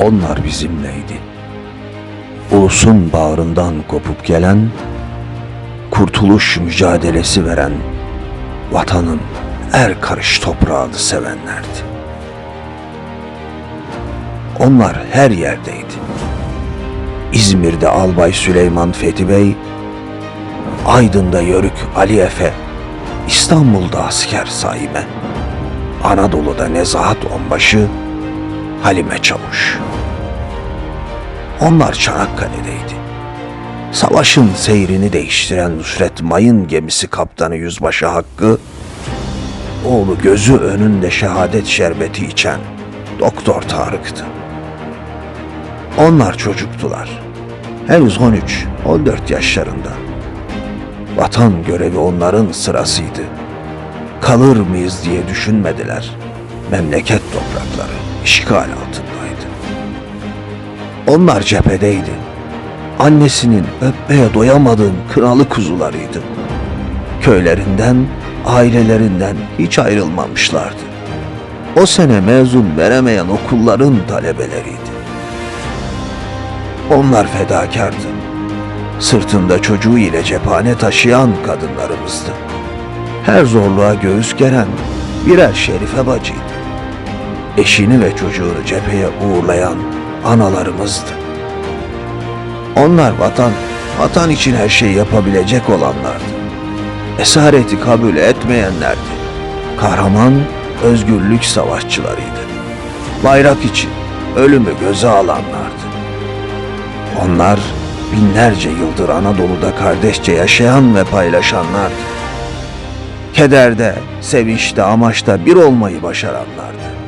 Onlar bizimleydi. Ulusun bağrından kopup gelen, kurtuluş mücadelesi veren, vatanın er karış toprağını sevenlerdi. Onlar her yerdeydi. İzmir'de Albay Süleyman Fethi Bey, Aydın'da Yörük Ali Efe, İstanbul'da asker Saime, Anadolu'da Nezahat Onbaşı, Halime Çavuş. Onlar Çanakkale'deydi. Savaşın seyrini değiştiren Nusret Mayın gemisi kaptanı Yüzbaşı Hakkı, oğlu gözü önünde şehadet şerbeti içen Doktor Tarık'tı. Onlar çocuktular. Henüz 13, 14 yaşlarında. Vatan görevi onların sırasıydı. Kalır mıyız diye düşünmediler. Memleket toprakları işgal altındaydı. Onlar cephedeydi. Annesinin öpmeye doyamadığım kınalı kuzularıydı. Köylerinden, ailelerinden hiç ayrılmamışlardı. O sene mezun veremeyen okulların talebeleriydi. Onlar fedakardı. Sırtında çocuğu ile cephane taşıyan kadınlarımızdı. Her zorluğa göğüs geren birer şerife bacıydı. Eşini ve çocuğunu cepheye uğurlayan analarımızdı. Onlar vatan, vatan için her şeyi yapabilecek olanlardı. Esareti kabul etmeyenlerdi. Kahraman, özgürlük savaşçılarıydı. Bayrak için ölümü göze alanlardı. Onlar binlerce yıldır Anadolu'da kardeşçe yaşayan ve paylaşanlardı. Kederde, sevinçte, amaçta bir olmayı başaranlardı.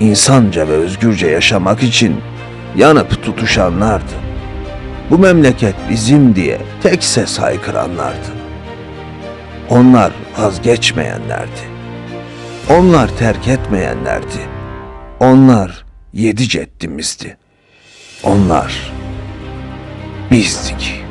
İnsanca ve özgürce yaşamak için yanıp tutuşanlardı. Bu memleket bizim diye tek ses haykıranlardı. Onlar vazgeçmeyenlerdi. Onlar terk etmeyenlerdi. Onlar yedi ceddimizdi. Onlar bizdik.